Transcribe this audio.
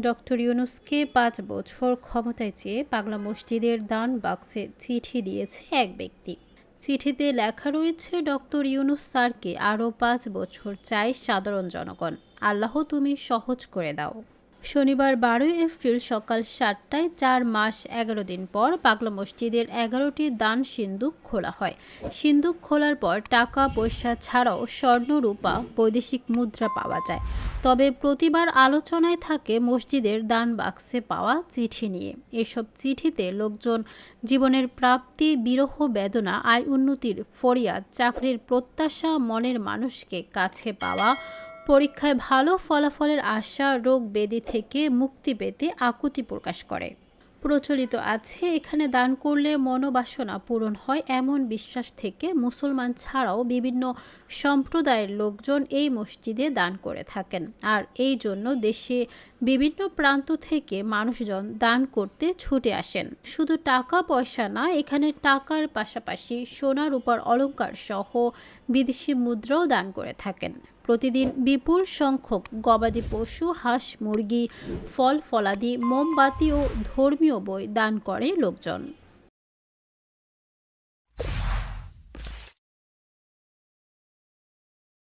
Doctor ইউনুসকে পাঁচ বছর ক্ষমতায় চেয়ে পাগলা মসজিদের দান বাক্সে চিঠি দিয়েছে এক ব্যক্তি। চিঠিতে লেখা রয়েছে, ডক্টর ইউনুস স্যারকে আরও পাঁচ বছর চাই সাধারণ জনগণ। আল্লাহ তুমি সহজ করে দাও। শনিবার বারোই এপ্রিল সকাল সাতটায় চার মাস এগারো দিন পর পাগলা মসজিদের এগারোটি দান সিন্দুক খোলা হয়। সিন্দুক খোলার পর টাকা পয়সা ছাড়াও স্বর্ণ, রূপা, বৈদেশিক মুদ্রা পাওয়া যায়। তবে প্রতিবার আলোচনায় থাকে মসজিদের দান বাক্সে পাওয়া চিঠি নিয়ে। এসব চিঠিতে লোকজন জীবনের প্রাপ্তি, বিরহ বেদনা, আয় উন্নতির ফরিয়াদ, চাকরির প্রত্যাশা, মনের মানুষকে কাছে পাওয়া পরীক্ষায় ভালো ফলাফলের আশা রোগ ব্যাধি থেকে মুক্তি পেতে আকুতি প্রকাশ করে। প্রচলিত আছে, এখানে দান করলে মনোবাসনা পূরণ হয় এমন বিশ্বাস থেকে মুসলমান ছাড়াও বিভিন্ন সম্প্রদায়ের লোকজন এই মসজিদে দান করে থাকেন। আর এই জন্য দেশে বিভিন্ন প্রান্ত থেকে মানুষজন দান করতে ছুটে আসেন। শুধু টাকা পয়সা না, এখানে টাকার পাশাপাশি সোনার উপর অলংকার সহ বিদেশি মুদ্রাও দান করে থাকেন। প্রতিদিন বিপুল সংখ্যক গবাদি পশু, হাঁস, মুরগি, ফল, ফলাদি, মোমবাতি ও ধর্মীয় বই দান করে লোকজন।